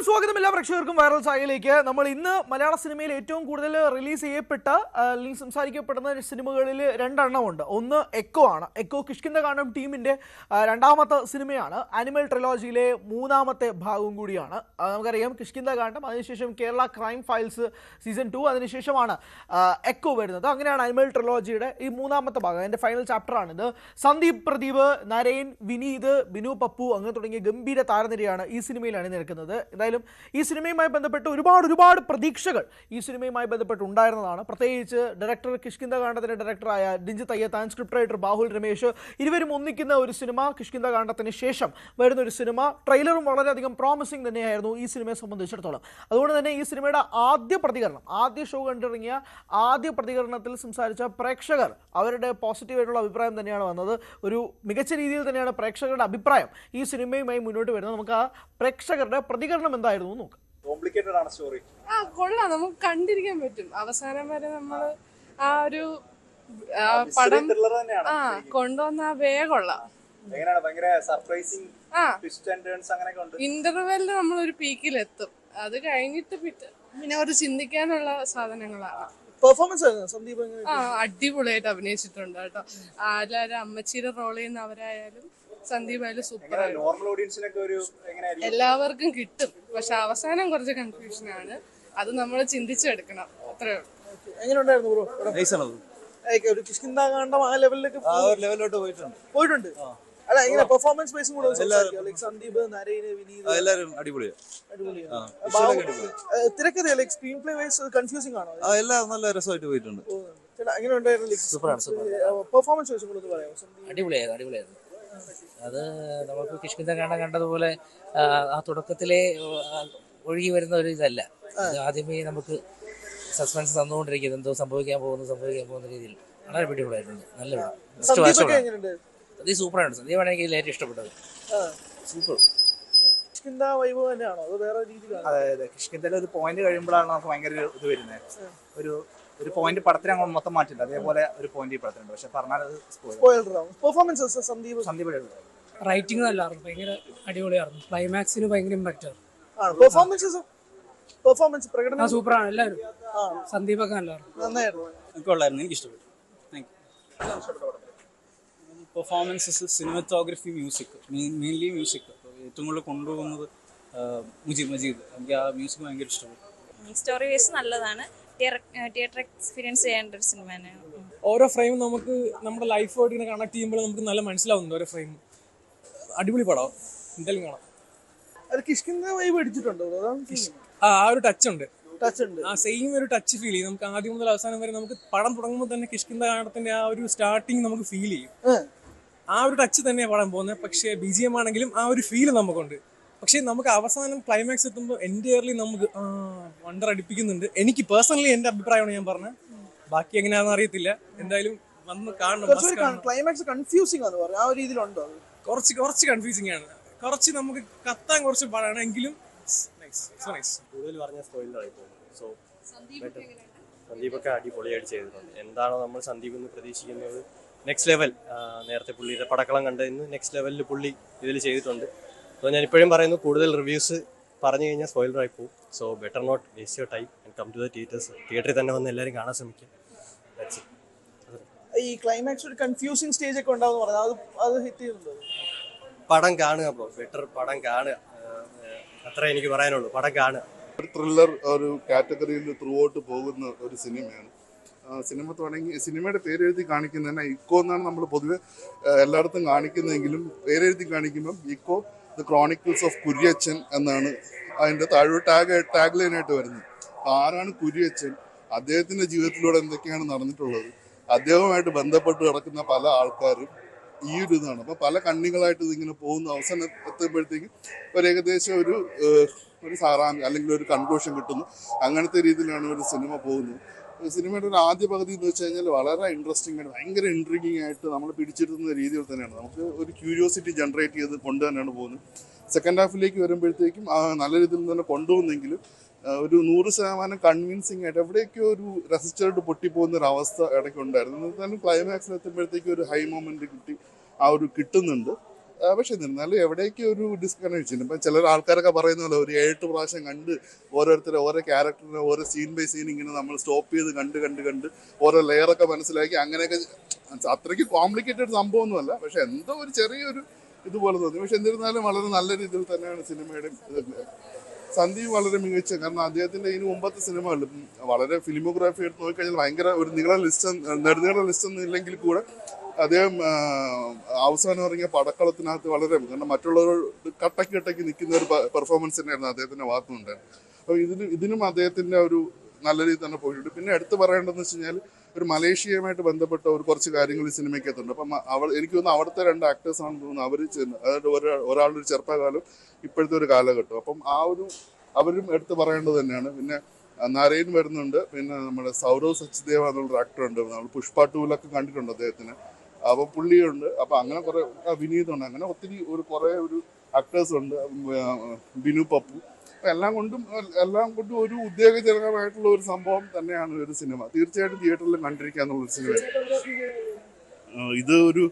നമസ്കാരം സ്വാഗതം. എല്ലാ പ്രേക്ഷകർക്കും വൈറൽ സായിലേക്ക് നമ്മൾ ഇന്ന് മലയാള സിനിമയിൽ ഏറ്റവും കൂടുതൽ റിലീസ് ചെയ്യപ്പെട്ട അല്ലെങ്കിൽ സംസാരിക്കപ്പെടുന്ന സിനിമകളിൽ രണ്ടെണ്ണമുണ്ട് ഒന്ന് എക്കോ ആണ്. എക്കോ കിഷ്കിന്ദ കാണും ടീമിന്റെ രണ്ടാമത്തെ സിനിമയാണ്. ആനിമൽ ട്രിലോജിയിലെ മൂന്നാമത്തെ ഭാഗവും കൂടിയാണ്. നമുക്കറിയാം കിഷ്കിന്ദ കാണ്ടം അതിനുശേഷം Kerala crime files season two അതിനുശേഷമാണ് എക്കോ വരുന്നത്. അങ്ങനെയാണ് ആനിമൽ ട്രിലോജിയുടെ ഈ മൂന്നാമത്തെ ഭാഗം. അതിന്റെ ഫൈനൽ ചാപ്റ്ററാണിത് സന്ദീപ് പ്രദീപ് നരയൻ വിനീത് ബിനു പപ്പു അങ്ങനെ തുടങ്ങിയ ഗംഭീര താരനിരയാണ് ഈ സിനിമയിൽ അണിനിരക്കുന്നത്. എന്തായാലും ഈ സിനിമയുമായി ബന്ധപ്പെട്ട് ഒരുപാട് ഒരുപാട് പ്രതീക്ഷകൾ ഈ സിനിമയുമായി ബന്ധപ്പെട്ട് ഉണ്ടായിരുന്നതാണ്. പ്രത്യേകിച്ച് ഡയറക്ടർ കിഷ്കിന്ദ കാണ്ഡത്തിന്റെ ഡയറക്ടറായ ദിഞ്ചിത് താൻ സ്ക്രിപ്റ്റ് റൈറ്റർ ബാഹുൽ രമേശ് ഇരുവരും ഒന്നിക്കുന്ന ഒരു സിനിമ കിഷ്കിന്ദ കാണ്ഡത്തിന് ശേഷം വരുന്ന ഒരു സിനിമ. ട്രെയിലറും വളരെയധികം പ്രോമിസിംഗ് തന്നെയായിരുന്നു ഈ സിനിമയെ സംബന്ധിച്ചിടത്തോളം. അതുകൊണ്ട് തന്നെ ഈ സിനിമയുടെ ആദ്യ പ്രതികരണം ആദ്യ ഷോ കണ്ടിറങ്ങിയ ആദ്യ പ്രതികരണത്തിൽ സംസാരിച്ച പ്രേക്ഷകർ അവരുടെ പോസിറ്റീവായിട്ടുള്ള അഭിപ്രായം തന്നെയാണ് വന്നത്. ഒരു മികച്ച രീതിയിൽ തന്നെയാണ് പ്രേക്ഷകരുടെ അഭിപ്രായം ഈ സിനിമയുമായി മുന്നോട്ട് വരുന്നത്. നമുക്ക് ആ പ്രേക്ഷകരുടെ പ്രതികരണം എന്തായിരുന്നു നോക്കാം. കോംപ്ലിക്കേറ്റഡ് ആണ് സ്റ്റോറി ആ കൊള്ളാം. നമുക്ക് കണ്ടിരിക്കാൻ പറ്റും. അവസാനം വരെ നമ്മൾ ആ ഒരു ആ, പടം ത്രില്ലർ തന്നെയാണ്. ആ കൊണ്ടുവന്ന ആ വേ കൊള്ളാം. എങ്ങനെയാണ്? ഭയങ്കര സർപ്രൈസിങ് ആ. ട്വിസ്റ്റ് ആൻഡ് ടേൺസ് അങ്ങനെയൊക്കെ ഉണ്ട്. ഇന്റർവെല്ലിൽ നമ്മൾ ഒരു പീക്കിലെത്തും. അത് കഴിഞ്ഞിട്ട് പിറ്റ പിന്നെ ഒരു ചിന്തിക്കാനുള്ള സാധനങ്ങളാണ്. പെർഫോമൻസ് ആയിരുന്നു. സന്ദീപ് എങ്ങനെ ആ അടിപൊളിയായിട്ട് അഭിനയിച്ചിട്ടുണ്ട് കേട്ടോ. ആരും അമ്മച്ചിയുടെ റോൾ ചെയ്യുന്ന അവരായാലും സന്ദീപ് ആയാലും സൂപ്പർ നോർമൽ ഓഡിയൻസിനൊക്കെ ഒരു എല്ലാവർക്കും കിട്ടും. പക്ഷെ അവസാനം കുറച്ച് കൺഫ്യൂഷൻ ആണ്. അത് നമ്മൾ ചിന്തിച്ചെടുക്കണം. അത്രേ ഉള്ളൂ. എങ്ങനെ ഉണ്ടായിരുന്നു ബ്രോ നൈസാണത് ഒരു ആ ലെവലിലേക്ക് ആ ഒരു ലെവലിലോട്ട് പോയിട്ടുണ്ട്. പോയിട്ടുണ്ട്? അല്ല എങ്ങനെ പെർഫോമൻസ് കൂടെ ലൈക് സന്ദീപ് നരേന് വിനീത് എല്ലാവരും അടിപൊളിയാണ് തിരക്കഥ like screen play wise confusing ആണോ? ആ എല്ലാം നല്ല രസമായിട്ട് പോയിട്ടുണ്ട്. എങ്ങനെ ഉണ്ടായിരുന്നു പെർഫോമൻസ് വൈസ് കൂടെ പറയാമോ? അടിപൊളിയായിരുന്നു അടിപൊളിയായിരുന്നു. അത് നമുക്ക് കിഷ്കിന്ത കാണാൻ കണ്ടതുപോലെ ആ, തുടക്കത്തിലെ ഒഴുകി വരുന്ന ഒരു ഇതല്ല. ഇത് ആദ്യമേ നമുക്ക് സസ്പെൻസ് തന്നുകൊണ്ടിരിക്കുന്നത് എന്തോ സംഭവിക്കാൻ പോകുന്നു സംഭവിക്കാൻ പോകുന്ന രീതിയിൽ. വളരെ പിടിപൊളായിരുന്നു നല്ല അത് സൂപ്പറാണ് സന്ദീപാണ് എനിക്ക് ഏറ്റവും ഇഷ്ടപ്പെട്ടത്. സൂപ്പർ അതായത് വൈബ് തന്നെയാണോ? അത് അതെ ഒരു പോയിന്റ് കഴിയുമ്പോഴാണ് നമുക്ക് ഭയങ്കര ഒരു ഇത് വരുന്നത്. ഒരു ഒരു പോയിന്റ് പടത്തിന് അങ്ങോട്ട് മൊത്തം മാറ്റിയിട്ടുണ്ട് അതേപോലെ ഒരു പോയിന്റ് ഈ പടത്തിലുണ്ട്. പക്ഷെ പറഞ്ഞാൽ പെർഫോമൻസ് സന്ദീപ്? സന്ദീപ്. റൈറ്റിംഗ് നല്ലായിരുന്നു. ഭയങ്കര അടിപൊളിയായിരുന്നു. ക്ലൈമാക്സിന് ഭയങ്കര ഇമ്പാക്റ്റ് ആയിരുന്നു ആണ്? പെർഫോമൻസസ് പെർഫോമൻസ് ആ പ്രകടനം? സൂപ്പറാണ്. എല്ലാവരും. സന്ദീപ് സന്ദീപൊക്കെ നല്ലായിരുന്നു. നന്നായിരുന്നു. കൊള്ളായിരുന്നു എനിക്ക് ഇഷ്ടപ്പെട്ടു performances cinematography music mainly music ഏറ്റവും കൂടുതൽ കൊണ്ടുപോകുന്നത് മുജീബ് മജീദ്. എനിക്ക് ആ മ്യൂസിക് ഭയങ്കര ഇഷ്ടപ്പെട്ടു. സ്റ്റോറി വേസ് നല്ലതാണ്. തിയേറ്റർ എക്സ്പീരിയൻസ് ചെയ്യേണ്ട ഒരു സിനിമ. ഓരോ ഫ്രെയിം നമുക്ക് നമ്മുടെ ലൈഫായിട്ട് ഇങ്ങനെ കണക്ട് ചെയ്യുമ്പോൾ നമുക്ക് നല്ല മനസ്സിലാവുന്നുണ്ട് ഓരോ ഫ്രെയിം അടിപൊളി പടം. എന്തായാലും കാണാം അത് കിഷ്കിന്ദ വൈബ് അടിച്ചിട്ടുണ്ടോ? ആ ആ ഒരു ടച്ച് ഉണ്ട്. ടച്ച് ഉണ്ട്. ആ സെയിം ഒരു ടച്ച് ഫീൽ ചെയ്യും. നമുക്ക് ആദ്യം മുതൽ അവസാനം വരെ നമുക്ക് പടം തുടങ്ങുമ്പോൾ തന്നെ കിഷ്കിന്ദ കാണത്തിന്റെ ആ ഒരു സ്റ്റാർട്ടിങ് നമുക്ക് ഫീൽ ചെയ്യും. ആ. ഒരു ടച്ച് തന്നെയാണ് പടം പോകുന്നത്. പക്ഷേ ബി ജി എം ആണെങ്കിലും ആ ഒരു ഫീൽ നമുക്കുണ്ട്. പക്ഷേ നമുക്ക് അവസാനം ക്ലൈമാക്സ് എത്തുമ്പോൾ എന്റയർലി നമുക്ക് ആ വണ്ടർ അടിപ്പിക്കുന്നുണ്ട്. എനിക്ക് പേഴ്സണലി എന്റെ അഭിപ്രായമാണ് ഞാൻ പറഞ്ഞത്. ബാക്കി എങ്ങനെയാണെന്ന് അറിയത്തില്ല. എന്തായാലും വന്ന് കാണണം ക്ലൈമാക്സ് കൺഫ്യൂസിംഗ് ആണ് ആ ഒരു രീതിയിലുണ്ടോ കുറച്ച് കുറച്ച് കൺഫ്യൂസിങ് ആണ്. കുറച്ച് നമുക്ക് കത്താൻ കുറച്ച് പാടാണ്. എങ്കിലും നൈസ് സോ നൈസ് കൂടുതൽ പറഞ്ഞ സോ സന്ദീപൊക്കെ അടിപൊളിയായിട്ട് ചെയ്തിട്ടുണ്ട്. എന്താണോ നമ്മൾ സന്ദീപ് എന്ന് പ്രതീക്ഷിക്കുന്നത്. നെക്സ്റ്റ് ലെവൽ നേരത്തെ പുള്ളിയുടെ പടക്കളം കണ്ടതിന് ഇന്ന് നെക്സ്റ്റ് ലെവലിൽ പുള്ളി ഇതിൽ ചെയ്തിട്ടുണ്ട്. അപ്പോൾ ഞാൻ ഇപ്പോഴും പറയുന്നു കൂടുതൽ റിവ്യൂസ് പറഞ്ഞു കഴിഞ്ഞാൽ സ്പോയിലറായി പോകും. So better not waste your time and come to the theatres തിയേറ്ററിൽ തന്നെ വന്ന് എല്ലാവരും കാണാൻ ശ്രമിക്കുക. ഈ ക്ലൈമാക്സ് ഒരു കൺഫ്യൂസിങ് സ്റ്റേജ് ഒക്കെ ഉണ്ടാവും പറഞ്ഞു അത് അത് ഹിറ്റ് ചെയ്യുന്നുണ്ട് പടം കാണുക ബ്രോ ബെറ്റർ പടം കാണുക. അത്ര എനിക്ക് പറയാനുള്ളൂ. പടം കാണുക. ഒരു ത്രില്ലർ ഒരു കാറ്റഗറിയിൽ ത്രൂ ഔട്ട് പോകുന്ന ഒരു സിനിമയാണ്. സിനിമ തുടങ്ങി സിനിമയുടെ പേരെഴുതി കാണിക്കുന്നതന്നെ ഇക്കോ എന്നാണ് നമ്മൾ പൊതുവെ എല്ലായിടത്തും കാണിക്കുന്നതെങ്കിലും പേരെഴുതി കാണിക്കുമ്പം echo the chronicles of Kuriachan എന്നാണ് അതിന്റെ താഴെ ടാഗ് ടാഗ് ലൈനായിട്ട് വരുന്നത്. അപ്പൊ ആരാണ് കുര്യച്ചൻ അദ്ദേഹത്തിന്റെ ജീവിതത്തിലൂടെ എന്തൊക്കെയാണ് നടന്നിട്ടുള്ളത്? അദ്ദേഹവുമായിട്ട് ബന്ധപ്പെട്ട് കിടക്കുന്ന പല ആൾക്കാരും ഈ ഒരു ഇതാണ്. അപ്പൊ പല കണ്ണികളായിട്ട് ഇതിങ്ങനെ പോകുന്ന അവസാനം എത്തുമ്പോഴത്തേക്കും ഒരു ഏകദേശം ഒരു ഒരു സാറാമ അല്ലെങ്കിൽ ഒരു കൺക്ലൂഷൻ കിട്ടുന്നു. അങ്ങനത്തെ രീതിയിലാണ് ഒരു സിനിമ പോകുന്നത്. സിനിമയുടെ ഒരു ആദ്യ പകുതി എന്ന് വെച്ച് കഴിഞ്ഞാൽ വളരെ ഇൻട്രസ്റ്റിംഗ് ആയിട്ട് ഭയങ്കര ഇൻട്രിഗിങ് ആയിട്ട് നമ്മൾ പിടിച്ചിരുത്തുന്ന രീതിയിൽ തന്നെയാണ്. നമുക്ക് ഒരു ക്യൂരിയോസിറ്റി ജനറേറ്റ് ചെയ്ത് കൊണ്ട് തന്നെയാണ് പോകുന്നത്. സെക്കൻഡ് ഹാഫിലേക്ക് വരുമ്പോഴത്തേക്കും നല്ല രീതിയിൽ തന്നെ കൊണ്ടുപോകുന്നെങ്കിലും ഒരു നൂറ് ശതമാനം കൺവിൻസിങ് ആയിട്ട് എവിടെയൊക്കെയോ ഒരു റെസിസ്റ്റർഡ് പൊട്ടിപ്പോകുന്ന ഒരു അവസ്ഥ ഇടയ്ക്ക് ഉണ്ടായിരുന്നു എന്നാലും ക്ലൈമാക്സിൽ എത്തുമ്പോഴത്തേക്കും ഒരു ഹൈ മൊമെന്റ് കിട്ടി ആ ഒരു കിട്ടുന്നുണ്ട്. പക്ഷെ എന്നിരുന്നാലും എവിടേക്ക് ഒരു ഡിസ്കണക്ഷൻ ഇപ്പം ചില ആൾക്കാരൊക്കെ പറയുന്ന പോലെ ഒരു ഏഴെട്ട് പ്രാവശ്യം കണ്ട് ഓരോരുത്തരെ ഓരോ ക്യാരക്ടറിനെ ഓരോ സീൻ ബൈ സീൻ ഇങ്ങനെ നമ്മൾ സ്റ്റോപ്പ് ചെയ്ത് കണ്ട് കണ്ട് കണ്ട് ഓരോ ലെയറൊക്കെ മനസ്സിലാക്കി അങ്ങനെയൊക്കെ അത്രയ്ക്ക് കോംപ്ലിക്കേറ്റഡ് സംഭവമൊന്നുമല്ല പക്ഷെ എന്തോ ഒരു ചെറിയൊരു ഇതുപോലെ തോന്നി. പക്ഷെ എന്നിരുന്നാലും വളരെ നല്ല രീതിയിൽ തന്നെയാണ് സിനിമയുടെ സന്ദീപ് വളരെ മികച്ച കാരണം അദ്ദേഹത്തിന്റെ ഇതിന് മുമ്പത്തെ സിനിമകളിൽ വളരെ ഫിലിമോഗ്രാഫി എടുത്ത് നോക്കിക്കഴിഞ്ഞാൽ ഭയങ്കര ഒരു നീള ലിസ്റ്റ് നെടുനീള ലിസ്റ്റ് ഒന്നും ഇല്ലെങ്കിൽ കൂടെ അദ്ദേഹം അവസാനം ഇറങ്ങിയ പടക്കളത്തിനകത്ത് വളരെ കാരണം മറ്റുള്ളവരോട് കട്ടക്കിട്ടക്കി കട്ടക്ക് നിൽക്കുന്ന ഒരു പെർഫോമൻസ് തന്നെയായിരുന്നു അദ്ദേഹത്തിന്റെ ഭാഗത്തുനിന്നുണ്ടായിരുന്നത്. അപ്പോൾ ഇതിന് ഇതിനും അദ്ദേഹത്തിന്റെ ഒരു നല്ല രീതിയിൽ തന്നെ പോയിട്ടുണ്ട്. പിന്നെ എടുത്തു പറയേണ്ടതെന്ന് വെച്ച് കഴിഞ്ഞാൽ ഒരു മലേഷ്യയുമായിട്ട് ബന്ധപ്പെട്ട ഒരു കുറച്ച് കാര്യങ്ങൾ ഈ സിനിമയ്ക്കകത്തുണ്ട്. അപ്പം അവൾ എനിക്ക് തോന്നുന്നു അവിടുത്തെ രണ്ട് ആക്ടേഴ്സ് ആണെന്ന് തോന്നുന്നു അവർ അതായത് ഒരാളുടെ ഒരു ചെറുപ്പകാലം ഇപ്പോഴത്തെ ഒരു കാലഘട്ടം. അപ്പം ആ ഒരു അവരും എടുത്തു പറയേണ്ടത് തന്നെയാണ്. പിന്നെ നരയൻ വരുന്നുണ്ട്. പിന്നെ നമ്മുടെ സൗരവ് സച്ചിദേവ എന്നുള്ള ആക്ടർ ഉണ്ട്. നമ്മൾ പുഷ്പ ടൂലൊക്കെ കണ്ടിട്ടുണ്ട് അദ്ദേഹത്തിന്. അപ്പോൾ പുള്ളിയുണ്ട്. അപ്പോൾ അങ്ങനെ കുറേ വിനീതുണ്ട്. അങ്ങനെ ഒത്തിരി ഒരു കുറേ ഒരു ആക്ടേഴ്സ് ഉണ്ട്. ബിനു പപ്പു. എല്ലാം കൊണ്ടും എല്ലാം കൊണ്ടും ഒരു ഉദ്യോഗജനകമായിട്ടുള്ള ഒരു സംഭവം തന്നെയാണ് ഒരു സിനിമ. തീർച്ചയായിട്ടും തിയേറ്ററിൽ കണ്ടിരിക്കുക എന്നുള്ളൊരു സിനിമ ഇത് ഒരു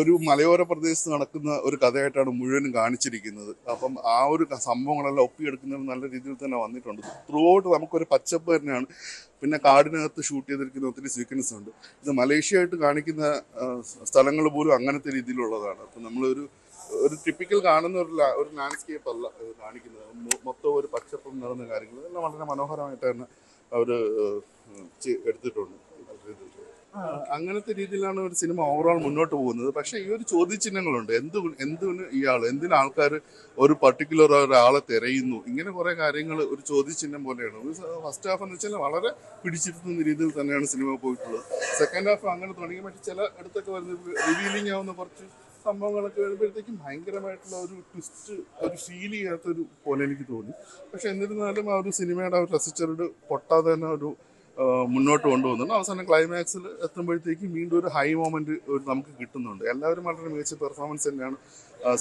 ഒരു മലയോര പ്രദേശത്ത് നടക്കുന്ന ഒരു കഥയായിട്ടാണ് മുഴുവനും കാണിച്ചിരിക്കുന്നത്. അപ്പം ആ ഒരു സംഭവങ്ങളെല്ലാം ഒപ്പിയെടുക്കുന്നത് നല്ല രീതിയിൽ തന്നെ വന്നിട്ടുണ്ട്. ത്രൂ ഔട്ട് നമുക്കൊരു പച്ചപ്പ് തന്നെയാണ്. പിന്നെ കാടിനകത്ത് ഷൂട്ട് ചെയ്തിരിക്കുന്ന ഒത്തിരി സീക്വൻസ് ഉണ്ട്. ഇത് മലേഷ്യ ആയിട്ട് കാണിക്കുന്ന സ്ഥലങ്ങൾ പോലും അങ്ങനത്തെ രീതിയിലുള്ളതാണ്. അപ്പം നമ്മളൊരു ഒരു ടിപ്പിക്കൽ കാണുന്ന ഒരു ഒരു ലാൻഡ്സ്കേപ്പ് അല്ല കാണിക്കുന്നത്. മൊത്തം ഒരു പച്ചപ്പും നിറഞ്ഞ കാര്യങ്ങൾ. ഇതെല്ലാം വളരെ മനോഹരമായിട്ടാണ് അവർ എടുത്തിട്ടുണ്ട്. അങ്ങനത്തെ രീതിയിലാണ് ഒരു സിനിമ ഓവറോൾ മുന്നോട്ട് പോകുന്നത്. പക്ഷേ ഈ ഒരു ചോദ്യചിഹ്നങ്ങളുണ്ട്. എന്ത് എന്തിന് ഇയാൾ എന്തിന് ആൾക്കാർ ഒരു പർട്ടിക്കുലർ ഒരാളെ തിരയുന്നു? ഇങ്ങനെ കുറേ കാര്യങ്ങൾ ഒരു ചോദ്യചിഹ്നം പോലെയാണ്. ഫസ്റ്റ് ഹാഫ് എന്ന് വെച്ചാൽ വളരെ പിടിച്ചിരുത്തുന്ന രീതിയിൽ തന്നെയാണ് സിനിമ പോയിട്ടുള്ളത്. സെക്കൻഡ് ഹാഫ് അങ്ങനെ തുടങ്ങി മറ്റു ചില അടുത്തൊക്കെ വരുന്ന റിവീലിംഗ് ആവുന്ന കുറച്ച് സംഭവങ്ങളൊക്കെ വരുമ്പോഴത്തേക്കും ഭയങ്കരമായിട്ടുള്ള ഒരു ട്വിസ്റ്റ് ഒരു ഫീൽ ചെയ്യാത്തൊരു പോലെ എനിക്ക് തോന്നി. പക്ഷെ എന്നിരുന്നാലും ആ ഒരു സിനിമയുടെ ആ ഒരു റെസിച്ചറുടെ പൊട്ടാതെ തന്നെ ഒരു മുന്നോട്ട് കൊണ്ടുപോകുന്നുണ്ട്. അവസാനം ക്ലൈമാക്സിൽ എത്തുമ്പോഴത്തേക്കും വീണ്ടും ഒരു ഹൈ മൊമെന്റ് നമുക്ക് കിട്ടുന്നുണ്ട്. എല്ലാവരും വളരെ മികച്ച പെർഫോമൻസ് തന്നെയാണ്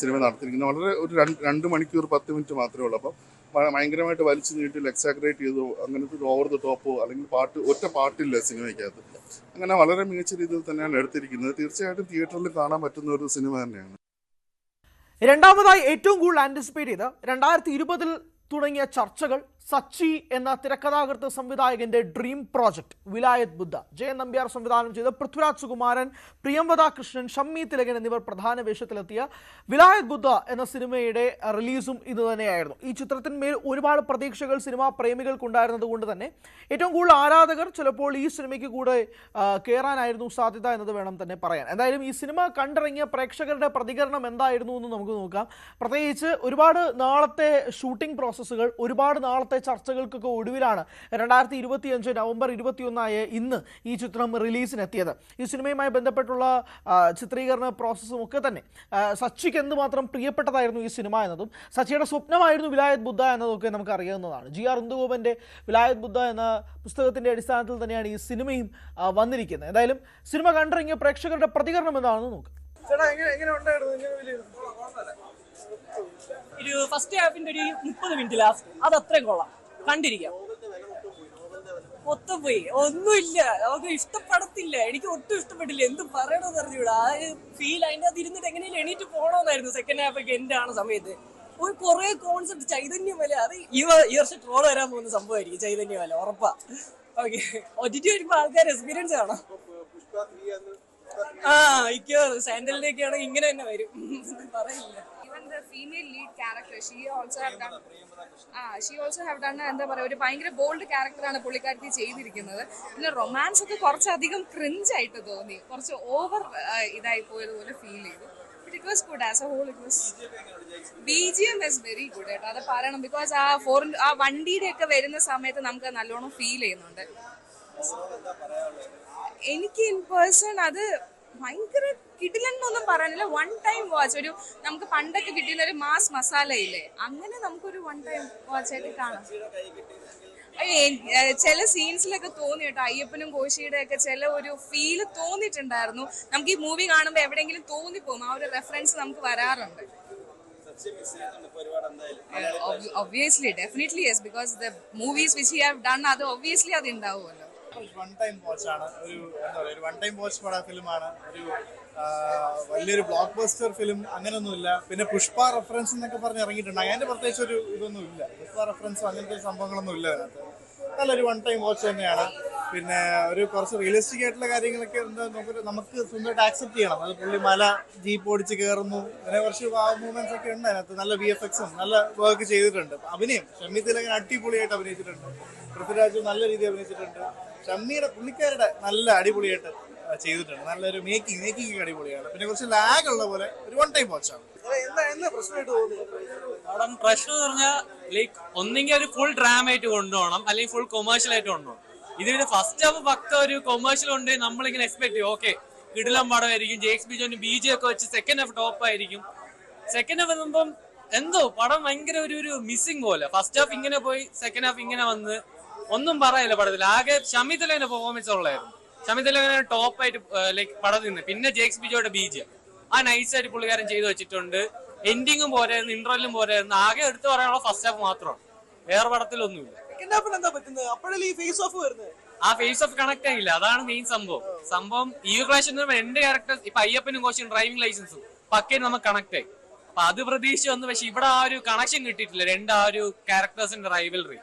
സിനിമ നടത്തിയിരിക്കുന്നത്. വളരെ ഒരു രണ്ട് മണിക്കൂർ പത്ത് മിനിറ്റ് മാത്രമേ ഉള്ളൂ. അപ്പം ഭയങ്കരമായിട്ട് വലിച്ചു നീട്ടി എക്സാഗ്രേറ്റ് ചെയ്തു അങ്ങനത്തെ ഒരു ഓവർ ദ ടോപ്പോ അല്ലെങ്കിൽ പാട്ട് ഒറ്റ പാട്ടില്ല സിനിമയ്ക്കകത്ത്. അങ്ങനെ വളരെ മികച്ച രീതിയിൽ തന്നെയാണ് എടുത്തിരിക്കുന്നത്. തീർച്ചയായിട്ടും തിയേറ്ററിൽ കാണാൻ പറ്റുന്ന ഒരു സിനിമ തന്നെയാണ്. രണ്ടാമതായി ഏറ്റവും കൂടുതൽ ആന്റിസിപ്പേറ്റ് ചെയ്ത് രണ്ടായിരത്തി ഇരുപതിൽ തുടങ്ങിയ ചർച്ചകൾ സച്ചി എന്ന തിരക്കഥാകൃത്ത് സംവിധായകന്റെ ഡ്രീം പ്രോജക്റ്റ് വിലായത് ബുദ്ധ. ജയൻ നമ്പ്യാർ സംവിധാനം ചെയ്ത പൃഥ്വിരാജ് സുകുമാരൻ പ്രിയംവദ കൃഷ്ണൻ ഷമ്മി തിലകൻ എന്നിവർ പ്രധാന വേഷത്തിലെത്തിയ വിലായത് ബുദ്ധ എന്ന സിനിമയുടെ റിലീസും ഇത് തന്നെയായിരുന്നു. ഈ ചിത്രത്തിന്മേൽ ഒരുപാട് പ്രതീക്ഷകൾ സിനിമാ പ്രേമികൾക്കുണ്ടായിരുന്നത് കൊണ്ട് തന്നെ ഏറ്റവും കൂടുതൽ ആരാധകർ ചിലപ്പോൾ ഈ സിനിമയ്ക്ക് കൂടെ കയറാനായിരുന്നു സാധ്യത എന്നത് വേണം തന്നെ പറയാൻ. എന്തായാലും ഈ സിനിമ കണ്ടിറങ്ങിയ പ്രേക്ഷകരുടെ പ്രതികരണം എന്തായിരുന്നു എന്ന് നമുക്ക് നോക്കാം. പ്രത്യേകിച്ച് ഒരുപാട് നാളത്തെ ഷൂട്ടിംഗ് പ്രോസസ്സുകൾ ഒരുപാട് നാളത്തെ ചർച്ചകൾക്കൊക്കെ ഒടുവിലാണ് രണ്ടായിരത്തി ഇരുപത്തിയഞ്ച് നവംബർ ഇരുപത്തിയൊന്നായ ഇന്ന് ഈ ചിത്രം റിലീസിനെത്തിയത്. ഈ സിനിമയുമായി ബന്ധപ്പെട്ടുള്ള ചിത്രീകരണ പ്രോസസ്സും ഒക്കെ തന്നെ. സച്ചിക്ക് എന്തുമാത്രം പ്രിയപ്പെട്ടതായിരുന്നു ഈ സിനിമ എന്നതും സച്ചിയുടെ സ്വപ്നമായിരുന്നു വിലായത് ബുദ്ധ എന്നതൊക്കെ നമുക്ക് അറിയാവുന്നതാണ്. ജി ആർ ഇന്ദുഗോപന്റെ വിലായത് ബുദ്ധ എന്ന പുസ്തകത്തിന്റെ അടിസ്ഥാനത്തിൽ തന്നെയാണ് ഈ സിനിമയും വന്നിരിക്കുന്നത്. എന്തായാലും സിനിമ കണ്ടിറങ്ങിയ പ്രേക്ഷകരുടെ പ്രതികരണം എന്താണെന്ന് നോക്കാം. ചേട്ടാ എങ്ങനെ എങ്ങനെ ഉണ്ടായിരുന്നു? എങ്ങനെ വിലയിരുത്തുന്നു ഒരു ഫസ്റ്റ് ഹാഫിന്റെ ഒരു മുപ്പത് മിനിറ്റ് ലാസ്റ്റ് അത് അത്രയും കൊള്ളാം. കണ്ടിരിക്കാം. ഒത്തുപോയി. ഒന്നുമില്ല. നമുക്ക് ഇഷ്ടപ്പെടത്തില്ല. എനിക്ക് ഒട്ടും ഇഷ്ടപ്പെട്ടില്ല. എന്ത് പറയണോ അറിഞ്ഞൂടാ. ആ ഫീൽ അതിന്റെ അത് ഇരുന്നിട്ട് എങ്ങനെയും എണീറ്റ് പോകണമെന്നായിരുന്നു സെക്കൻഡ് ഹാഫ് ഒക്കെ എന്റെ ആണ് സമയത്ത്. ഒരു കുറെ കോൺസെപ്റ്റ് ചൈതന്യമല. അത് ഈ വർഷം ട്രോൾ വരാൻ പോകുന്ന സംഭവമായിരിക്കും ചൈതന്യമല. ഉറപ്പാ. ഓക്കെ ഒറ്റിറ്റി വരുമ്പോ ആൾക്കാർ എക്സ്പീരിയൻസ് കാണാം ആ ഇക്കോ സാൻഡലിലേക്കാണെങ്കിൽ ഇങ്ങനെ തന്നെ വരും. പറയില്ല. Even the female lead character, she also have done. ആ ഷീ ഓൾസോ ഹാവ് ഡൺ എന്താ പറയുക ഒരു ഭയങ്കര ബോൾഡ് ക്യാരക്ടറാണ് പുള്ളിക്കാരത്തി ചെയ്തിരിക്കുന്നത്. പിന്നെ റൊമാൻസ് ഒക്കെ കുറച്ചധികം ക്രിഞ്ചായിട്ട് തോന്നി. കുറച്ച് ഓവർ ഇതായി പോയതുപോലെ ഫീൽ ചെയ്തു. It was good as a whole it was B G M is very good കേട്ടോ. അത് പറയണം. ബിക്കോസ് ആ ഫോറിൻ ആ വണ്ടിയുടെ ഒക്കെ വരുന്ന സമയത്ത് നമുക്ക് നല്ലോണം ഫീൽ ചെയ്യുന്നുണ്ട്. എനിക്ക് ഇൻ പേഴ്സൺ അത് ഭയങ്കര കിടിലെന്നൊന്നും പറയാനില്ല. വൺ ടൈം വാച്ച് ഒരു നമുക്ക് പണ്ടൊക്കെ കിട്ടിയിരുന്ന ഒരു മാസ് മസാല ഇല്ലേ? അങ്ങനെ നമുക്കൊരു വൺ ടൈം വാച്ച് ആയിട്ട് കാണാം. ചില സീൻസിലൊക്കെ തോന്നി കേട്ടോ. അയ്യപ്പനും കോശിയുടെ ഒക്കെ ചില ഒരു ഫീൽ തോന്നിയിട്ടുണ്ടായിരുന്നു. നമുക്ക് ഈ മൂവി കാണുമ്പോൾ എവിടെയെങ്കിലും തോന്നിപ്പോകും. ആ ഒരു റെഫറൻസ് നമുക്ക് വരാറുണ്ട്. Obviously definitely yes because the movies which he have done അത് ഒബ്വിയസ്ലി അത് ഉണ്ടാവുമല്ലോ. വൺ ടൈം വാച്ച് ആണ്. ഒരു എന്താ പറയുക ഒരു വൺ ടൈം വാച്ച് പട ഫിലിമാണ്. ഒരു വലിയൊരു ബ്ലോക്ക് ബസ്റ്റർ ഫിലിം അങ്ങനെയൊന്നുമില്ല പിന്നെ പുഷ്പ റെഫറൻസ് എന്നൊക്കെ പറഞ്ഞ് ഇറങ്ങിയിട്ടുണ്ട്. അതിന്റെ പ്രത്യേകിച്ച് ഒരു ഇതൊന്നും ഇല്ല. പുഷ്പ റെഫറൻസ് അങ്ങനത്തെ സംഭവങ്ങളൊന്നും ഇല്ല അതിനകത്ത്. നല്ലൊരു വൺ ടൈം വാച്ച് തന്നെയാണ്. പിന്നെ ഒരു കുറച്ച് റിയലിസ്റ്റിക് ആയിട്ടുള്ള കാര്യങ്ങളൊക്കെ എന്താ നമുക്ക് നമുക്ക് സ്വന്തമായിട്ട് ആക്സെപ്റ്റ് ചെയ്യണം. അത് പുള്ളി മല ജീപ്പ് ഓടിച്ച് കയറുന്നു അങ്ങനെ കുറച്ച് മൂവ്മെന്റ്സ് ഒക്കെ ഉണ്ട് അതിനകത്ത്. നല്ല വി എഫ് എക്സും നല്ല വർക്ക് ചെയ്തിട്ടുണ്ട്. അഭിനയം ഷമ്മി തിലകൻ അടിപൊളിയായിട്ട് അഭിനയിച്ചിട്ടുണ്ട്. പൃഥ്വിരാജ് നല്ല രീതിയിൽ അഭിനയിച്ചിട്ടുണ്ട്. ഷമ്മിയുടെ പുള്ളിക്കാരുടെ നല്ല അടിപൊളിയായിട്ട് ചെയ്തിട്ടുണ്ട്. നല്ലൊരു മേക്കിംഗ് മേക്കിംഗ് അടിപൊളിയാണ്. പിന്നെ കുറച്ച് ലാഗ് ഉള്ള പോലെ ഒരു വൺ ടൈം വാച്ചാണ് പടം പ്രശ്നം എന്ന് പറഞ്ഞാൽ ലൈക്ക് ഒന്നെങ്കിൽ ഒരു ഫുൾ ഡ്രാമ ആയിട്ട് കൊണ്ടുപോകണം അല്ലെങ്കിൽ ഫുൾ കൊമേഴ്ഷ്യൽ ആയിട്ട് കൊണ്ടുപോകണം. ഇതിന്റെ ഫസ്റ്റ് ഹാഫ് പക്ക ഒരു കൊമേഴ്ഷ്യൽ ഉണ്ട് നമ്മളിങ്ങനെ എക്സ്പെക്ട് ചെയ്യും. ഓക്കെ കിടിലം പടമായിരിക്കും ജെ ബിജോന് ബി ജെ ഒക്കെ വെച്ച് സെക്കൻഡ് ഹാഫ് ടോപ്പ് ആയിരിക്കും. സെക്കൻഡ് ഹാഫ് എന്നുമ്പം എന്തോ പടം ഭയങ്കര ഒരു ഒരു മിസ്സിംഗ് പോലെ. ഫസ്റ്റ് ഹാഫ് ഇങ്ങനെ പോയി സെക്കൻഡ് ഹാഫ് ഇങ്ങനെ വന്ന് ഒന്നും പറയില്ല പടത്തിൽ. ആകെ ഷമിതലേന്റെ പെർഫോമൻസ് ഉള്ളായിരുന്നു ഷമിതലേനെ ടോപ്പ് ആയിട്ട് ലൈക്ക് പടത്തിൽ നിന്ന്. പിന്നെ ജേക്സ് ബിജോയുടെ ബീജ്. ആ നൈസ് ആയിട്ട് പുള്ളിക്കാരൻ ചെയ്തു വെച്ചിട്ടുണ്ട്. എൻഡിങ്ങും പോരായിരുന്നു ഇന്റർവെല്ലും പോരായിരുന്നു. ആകെ എടുത്തു പറയാനുള്ള ഫസ്റ്റ് ഹാഫ് മാത്രമാണ്. വേറെ പടത്തിലൊന്നുമില്ല. ആ ഫേസ് ഓഫ് കണക്ട് ആയില്ല. അതാണ് മെയിൻ സംഭവം. സംഭവം ഈ ക്ലാഷ് എന്ന് പറയുമ്പോൾ എന്റെ ക്യാരക്ടർ ഇപ്പൊ അയ്യപ്പനും കോശിയും ഡ്രൈവിംഗ് ലൈസൻസും പക്കയും നമുക്ക് കണക്ട് ആയി. അപ്പൊ അത് പ്രതീക്ഷിച്ച് വന്നു. പക്ഷെ ഇവിടെ ആ ഒരു കണക്ഷൻ കിട്ടിയിട്ടില്ല. രണ്ട് ആ ഒരു ക്യാരക്ടേഴ്സിന്റെ റൈവലറി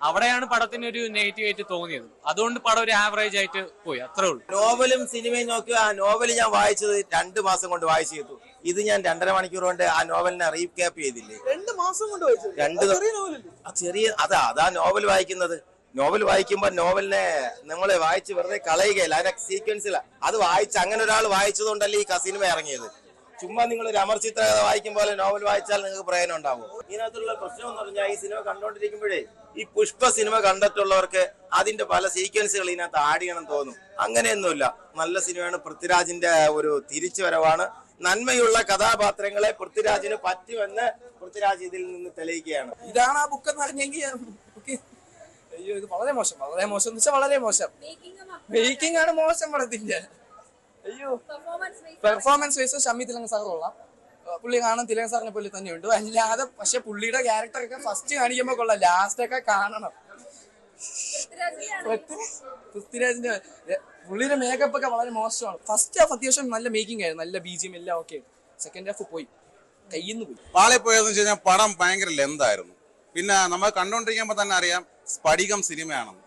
അവിടെയാണ് പടത്തിന് ഒരു നെഗറ്റീവ് ആയിട്ട് തോന്നിയത്. അതുകൊണ്ട് പടം ഒരു ആവറേജ് ആയിട്ട് പോയി. അത്രേ ഉള്ളൂ. നോവലും സിനിമയും നോക്കുക ആ നോവൽ ഞാൻ വായിച്ചത് രണ്ട് മാസം കൊണ്ട് വായിച്ചു ചെയ്തു ഇത് ഞാൻ രണ്ടര മണിക്കൂർ കൊണ്ട് ആ നോവലിനെ റീക്യാപ്പ് ചെയ്തില്ലേ? രണ്ട് മാസം കൊണ്ട് വായിച്ചു രണ്ട് ചെറിയ നോവലല്ലേ? ആ ചെറിയ അതാ അതാ നോവൽ വായിക്കുന്നത്. നോവൽ വായിക്കുമ്പോൾ നോവലിനെ നമ്മൾ വായിച്ച് വെറുതെ കളയുകയില്ല. അതിന്റെ സീക്വൻസില അത് വായിച്ച് അങ്ങനെ ഒരാൾ വായിച്ചതുകൊണ്ടല്ലേ ഈ കസിനിമ ഇറങ്ങിയത്. ചുമ്മാ നിങ്ങൾ ഒരു അമർ ചിത്ര കഥ വായിക്കും പോലെ നോവൽ വായിച്ചാൽ നിങ്ങൾക്ക് പ്രയോജനം ഉണ്ടാവും. ഇതിനകത്തുള്ള പ്രശ്നം എന്ന് പറഞ്ഞാൽ ഈ സിനിമ കണ്ടോണ്ടിരിക്കുമ്പോഴേ ഈ പുഷ്പ സിനിമ കണ്ടിട്ടുള്ളവർക്ക് അതിന്റെ പല സീക്വൻസുകൾ ഇതിനകത്ത് ആഡ് ചെയ്യണം തോന്നും. അങ്ങനെയൊന്നുമില്ല. നല്ല സിനിമയാണ് പൃഥ്വിരാജിന്റെ ഒരു തിരിച്ചുവരവാണ്. നന്മയുള്ള കഥാപാത്രങ്ങളെ പൃഥ്വിരാജിന് പറ്റുമെന്ന് പൃഥ്വിരാജ് ഇതിൽ നിന്ന് തെളിയിക്കുകയാണ്. ഇതാണ് ആ ബുക്ക് എന്ന് പറഞ്ഞെങ്കിൽ അയ്യോ ഇത് വളരെ മോശം. വളരെ മോശം എന്ന് വെച്ചാൽ വളരെ മോശം. മേക്കിംഗ് ആണ് മോശം. പടത്തിന്റെ. അയ്യോ. പെർഫോമൻസ് വൈസ് ഷമ്മി സാറുള്ള സാർ കൊള്ളാം. ഏഹ് പുള്ളി കാണാൻ തിലകൻ സാറിനെ പോലെ തന്നെ ഉണ്ട് അല്ലാതെ പക്ഷെ പുള്ളിയുടെ ക്യാരക്ടർ ഒക്കെ ഫസ്റ്റ് കാണിക്കുമ്പോ കൊള്ളാം. ലാസ്റ്റ് ഒക്കെ കാണണം. പൃഥ്വി- പൃഥ്വിരാജിന്റെ പുള്ളിയുടെ മേക്കപ്പ് ഒക്കെ വളരെ മോശമാണ്. ഫസ്റ്റ് ഹാഫ് അത്യാവശ്യം നല്ല മേക്കിംഗ് ആയിരുന്നു. നല്ല ബീജിയം എല്ലാം ഓക്കെ സെക്കൻഡ് ഹാഫ് പോയി. കയ്യിൽ പോയി. പോയി പാളിപ്പോയതെന്ന് വെച്ച് കഴിഞ്ഞാൽ പടം ഭയങ്കര ലെന്തായിരുന്നു പിന്നെ നമ്മൾ കണ്ടോണ്ടിരിക്കുമ്പോൾ തന്നെ അറിയാം സ്ഫടികം സിനിമയാണെന്ന്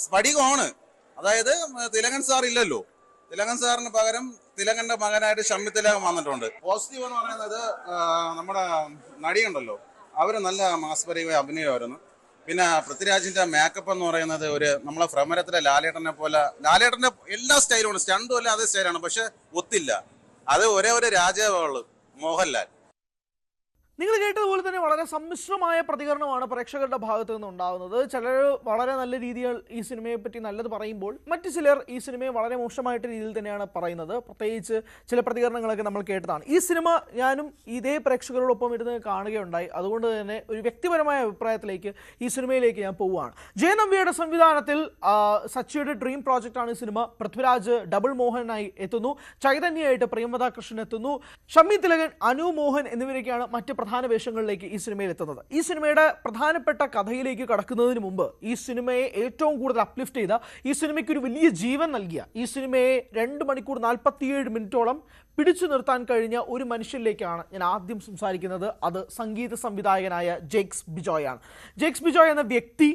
സ്ഫടികമാണ് അതായത് തിലകൻ സാർ ഇല്ലല്ലോ. തിലകൻ സാറിന് പകരം തിലകന്റെ മകനായിട്ട് ഷമ്മി തിലകൻ വന്നിട്ടുണ്ട്. പോസിറ്റീവ് എന്ന് പറയുന്നത് നമ്മുടെ നടിയുണ്ടല്ലോ. അവർ നല്ല മാസ്പരിക അഭിനയമായിരുന്നു. പിന്നെ പൃഥ്വിരാജിന്റെ മേക്കപ്പ് എന്ന് പറയുന്നത് ഒരു നമ്മളെ ഭ്രമരത്തിലെ ലാലേട്ടനെ പോലെ ലാലേട്ടന്റെ എല്ലാ സ്റ്റൈലും ഉണ്ട്. സ്റ്റണ്ടും എല്ലാം അതേ സ്റ്റൈലാണ് പക്ഷെ ഒത്തില്ല. അത് ഒരേ ഒരു രാജാവുള്ളൂ മോഹൻലാൽ. നിങ്ങൾ കേട്ടതുപോലെ തന്നെ വളരെ സമ്മിശ്രമായ പ്രതികരണമാണ് പ്രേക്ഷകരുടെ ഭാഗത്തു നിന്ന് ഉണ്ടാകുന്നത്. ചിലർ വളരെ നല്ല രീതിയിൽ ഈ സിനിമയെ പറ്റി നല്ലത് പറയുമ്പോൾ മറ്റു ചിലർ ഈ സിനിമയെ വളരെ മോശമായിട്ട് രീതിയിൽ തന്നെയാണ് പറയുന്നത്. പ്രത്യേകിച്ച് ചില പ്രതികരണങ്ങളൊക്കെ നമ്മൾ കേട്ടതാണ്. ഈ സിനിമ ഞാനും ഇതേ പ്രേക്ഷകരോടൊപ്പം ഇരുന്ന് കാണുകയുണ്ടായി. അതുകൊണ്ട് തന്നെ ഒരു വ്യക്തിപരമായ അഭിപ്രായത്തിലേക്ക് ഈ സിനിമയിലേക്ക് ഞാൻ പോവുകയാണ്. ജയനവ്യയുടെ സംവിധാനത്തിൽ ആ, സച്ചിയുടെ ഡ്രീം പ്രോജക്റ്റാണ് ഈ സിനിമ. പൃഥ്വിരാജ് ഡബിൾ മോഹനായി എത്തുന്നു. ചൈതന്യയായിട്ട് പ്രിയമത കൃഷ്ണൻ എത്തുന്നു. ഷമ്മി തിലകൻ അനു മോഹൻ എന്നിവരൊക്കെയാണ് മറ്റ് പ്രധാന വേഷങ്ങളിലേക്ക് ഈ സിനിമയിൽ എത്തുന്നത്. ഈ സിനിമയുടെ പ്രധാനപ്പെട്ട കഥയിലേക്ക് കടക്കുന്നതിന് മുമ്പ് ഈ സിനിമയെ ഏറ്റവും കൂടുതൽ അപ്ലിഫ്റ്റ് ചെയ്ത ഈ സിനിമയ്ക്ക് ഒരു വലിയ ജീവൻ നൽകിയ ഈ സിനിമയെ രണ്ട് മണിക്കൂർ നാൽപ്പത്തിയേഴ് മിനിറ്റോളം പിടിച്ചു നിർത്താൻ കഴിഞ്ഞ ഒരു മനുഷ്യനിലേക്കാണ് ഞാൻ ആദ്യം സംസാരിക്കുന്നത്. അത് സംഗീത സംവിധായകനായ ജെയ്ക്സ് ബിജോയ് ആണ് ജെയ്ക്സ് ബിജോയ് എന്ന വ്യക്തി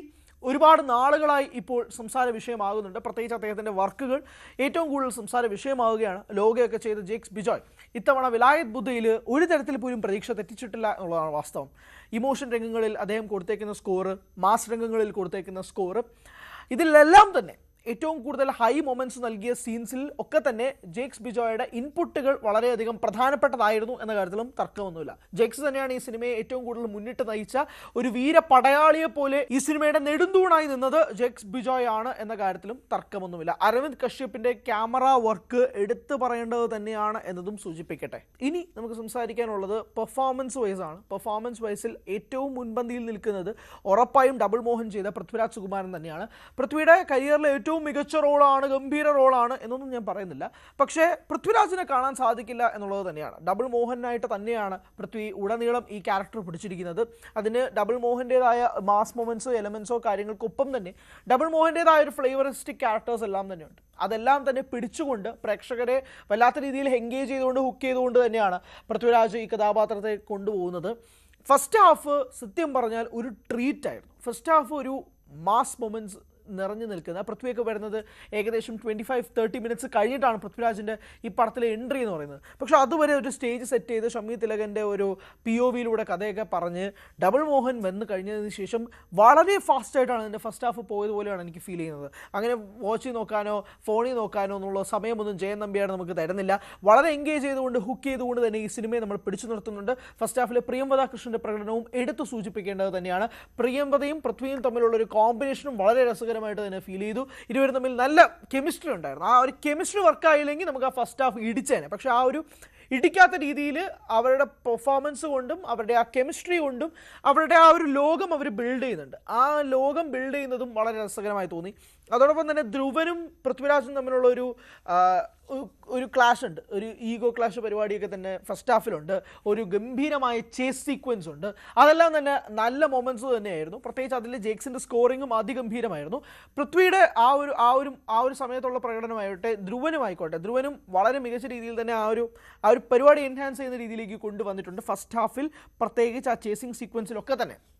ഒരുപാട് നാളുകളായി ഇപ്പോൾ സംസാര വിഷയമാകുന്നുണ്ട്. പ്രത്യേകിച്ച് അദ്ദേഹത്തിന്റെ വർക്കുകൾ ഏറ്റവും കൂടുതൽ സംസാര വിഷയമാവുകയാണ് ലോകയൊക്കെ ചെയ്ത ജേക്സ് ബിജോയ്. ഇത്തവണ വിലായത് ബുദ്ധയിൽ ഒരു തരത്തിൽ പോലും പ്രതീക്ഷ തെറ്റിച്ചിട്ടില്ല എന്നുള്ളതാണ് വാസ്തവം. ഇമോഷൻ രംഗങ്ങളിൽ അദ്ദേഹം കൊടുത്തേക്കുന്ന സ്കോറ് മാസ് രംഗങ്ങളിൽ കൊടുത്തേക്കുന്ന സ്കോറ് ഇതിലെല്ലാം തന്നെ ഏറ്റവും കൂടുതൽ ഹൈ മൊമെന്റ്സ് നൽകിയ സീൻസിൽ ഒക്കെ തന്നെ ജേക്സ് ബിജോയുടെ ഇൻപുട്ടുകൾ വളരെയധികം പ്രധാനപ്പെട്ടതായിരുന്നു എന്ന കാര്യത്തിലും തർക്കമൊന്നുമില്ല. ജേക്സ് തന്നെയാണ് ഈ സിനിമയെ ഏറ്റവും കൂടുതൽ മുന്നിട്ട് നയിച്ച ഒരു വീര പടയാളിയെ പോലെ ഈ സിനിമയുടെ നെടുന്തൂണായി നിന്നത് ജേക്സ് ബിജോയ് ആണ് എന്ന കാര്യത്തിലും തർക്കമൊന്നുമില്ല. അരവിന്ദ് കശ്യപ്പിന്റെ ക്യാമറ വർക്ക് എടുത്തു പറയേണ്ടത് തന്നെയാണ് എന്നതും സൂചിപ്പിക്കട്ടെ. ഇനി നമുക്ക് സംസാരിക്കാനുള്ളത് പെർഫോമൻസ് വൈസ് ആണ്. പെർഫോമൻസ് വൈസിൽ ഏറ്റവും മുൻപന്തിയിൽ നിൽക്കുന്നത് ഉറപ്പായും ഡബിൾ മോഹൻ ചെയ്ത പൃഥ്വിരാജ് സുകുമാരൻ തന്നെയാണ്. പൃഥ്വിയുടെ കരിയറിലെ ഏറ്റവും ഏറ്റവും മികച്ച റോളാണ് ഗംഭീര റോളാണ് എന്നൊന്നും ഞാൻ പറയുന്നില്ല. പക്ഷേ പൃഥ്വിരാജിനെ കാണാൻ സാധിക്കില്ല എന്നുള്ളത് തന്നെയാണ്. ഡബിൾ മോഹനായിട്ട് തന്നെയാണ് പൃഥ്വി ഉടനീളം ഈ ക്യാരക്ടർ പിടിച്ചിരിക്കുന്നത്. അതിന് ഡബിൾ മോഹന്റേതായ മാസ് മൊമെൻസോ എലമെൻസോ കാര്യങ്ങൾക്കൊപ്പം തന്നെ ഡബിൾ മോഹന്റേതായ ഒരു ഫ്ലേവറിസ്റ്റിക് ക്യാരക്ടേഴ്സ് എല്ലാം തന്നെയുണ്ട്. അതെല്ലാം തന്നെ പിടിച്ചുകൊണ്ട് പ്രേക്ഷകരെ വല്ലാത്ത രീതിയിൽ എൻഗേജ് ചെയ്തുകൊണ്ട് ഹുക്ക് ചെയ്തുകൊണ്ട് തന്നെയാണ് പൃഥ്വിരാജ് ഈ കഥാപാത്രത്തെ കൊണ്ടുപോകുന്നത്. ഫസ്റ്റ് ഹാഫ് സത്യം പറഞ്ഞാൽ ഒരു ട്രീറ്റ് ആയിരുന്നു ഫസ്റ്റ് ഹാഫ് ഒരു മാസ് മൊമെന്റ്സ് നിറഞ്ഞു നിൽക്കുന്നത്. പൃഥ്വിയൊക്കെ വരുന്നത് ഏകദേശം ട്വന്റി ഫൈവ് തേർട്ടി മിനിറ്റ്സ് കഴിഞ്ഞിട്ടാണ് പൃഥ്വിരാജിന്റെ ഈ പടത്തിലെ എൻട്രി എന്ന് പറയുന്നത്. പക്ഷേ അതുവരെ ഒരു സ്റ്റേജ് സെറ്റ് ചെയ്ത് ഷമി തിലകന്റെ ഒരു പി ഒ വിയിലൂടെ കഥയൊക്കെ പറഞ്ഞ് ഡബിൾ മോഹൻ വന്ന് കഴിഞ്ഞതിന് ശേഷം വളരെ ഫാസ്റ്റായിട്ടാണ് അതിന്റെ ഫസ്റ്റ് ഹാഫ് പോയത് പോലെയാണ് എനിക്ക് ഫീൽ ചെയ്യുന്നത്. അങ്ങനെ വാച്ച് നോക്കാനോ ഫോണിൽ നോക്കാനോ എന്നുള്ള സമയമൊന്നും ജയൻ നമ്പിയാണ് നമുക്ക് തരുന്നില്ല. വളരെ എൻഗേജ് ചെയ്തുകൊണ്ട് ഹുക്ക് ചെയ്തുകൊണ്ട് തന്നെ ഈ സിനിമയെ നമ്മൾ പിടിച്ചു നിർത്തുന്നുണ്ട്. ഫസ്റ്റ് ഹാഫിലെ പ്രിയംവദ കൃഷ്ണന്റെ പ്രകടനവും എടുത്തു സൂചിപ്പിക്കേണ്ടത് തന്നെയാണ്. പ്രിയംവദയും പൃഥ്വിയും തമ്മിലുള്ള ഒരു കോമ്പിനേഷനും വളരെ രസകരമായിട്ട് തന്നെ ഫീൽ ചെയ്തു. ഇരുവരും തമ്മിൽ നല്ല കെമിസ്ട്രി ഉണ്ടായിരുന്നു. ആ ഒരു കെമിസ്ട്രി വർക്ക് ആയില്ലെങ്കിൽ നമുക്ക് ആ ഫസ്റ്റ് ഹാഫ് ഇടിച്ചേനെ. പക്ഷേ ആ ഒരു ഇടിക്കാത്ത രീതിയിൽ അവരുടെ പെർഫോമൻസ് കൊണ്ടും അവരുടെ ആ കെമിസ്ട്രി കൊണ്ടും അവരുടെ ആ ഒരു ലോകം അവർ ബിൽഡ് ചെയ്യുന്നുണ്ട്. ആ ലോകം ബിൽഡ് ചെയ്യുന്നതും വളരെ രസകരമായി തോന്നി. അതോടൊപ്പം തന്നെ ധ്രുവനും പൃഥ്വിരാജും തമ്മിലുള്ള ഒരു ഒരു- ക്ലാഷ് ഉണ്ട്. ഒരു ഈഗോ ക്ലാഷ് പരിപാടിയൊക്കെ തന്നെ ഫസ്റ്റ് ഹാഫിലുണ്ട് ഒരു ഗംഭീരമായ ചേസ് സീക്വൻസ് ഉണ്ട്. അതെല്ലാം തന്നെ നല്ല മൊമെന്റ്സ് തന്നെയായിരുന്നു. പ്രത്യേകിച്ച് അതിൽ ജേക്സിന്റെ സ്കോറിങ്ങും അതിഗംഭീരമായിരുന്നു. പൃഥ്വിയുടെ ആ ഒരു ആ ഒരു ആ ഒരു സമയത്തുള്ള പ്രകടനമായിട്ടെ ധ്രുവനും ആയിക്കോട്ടെ ധ്രുവനും വളരെ മികച്ച രീതിയിൽ തന്നെ ആ ഒരു ആ ഒരു പരിപാടി എൻഹാൻസ് ചെയ്യുന്ന രീതിയിലേക്ക് കൊണ്ടുവന്നിട്ടുണ്ട് ഫസ്റ്റ് ഹാഫിൽ പ്രത്യേകിച്ച് ആ ചേസിങ് സീക്വൻസിലൊക്കെ തന്നെ.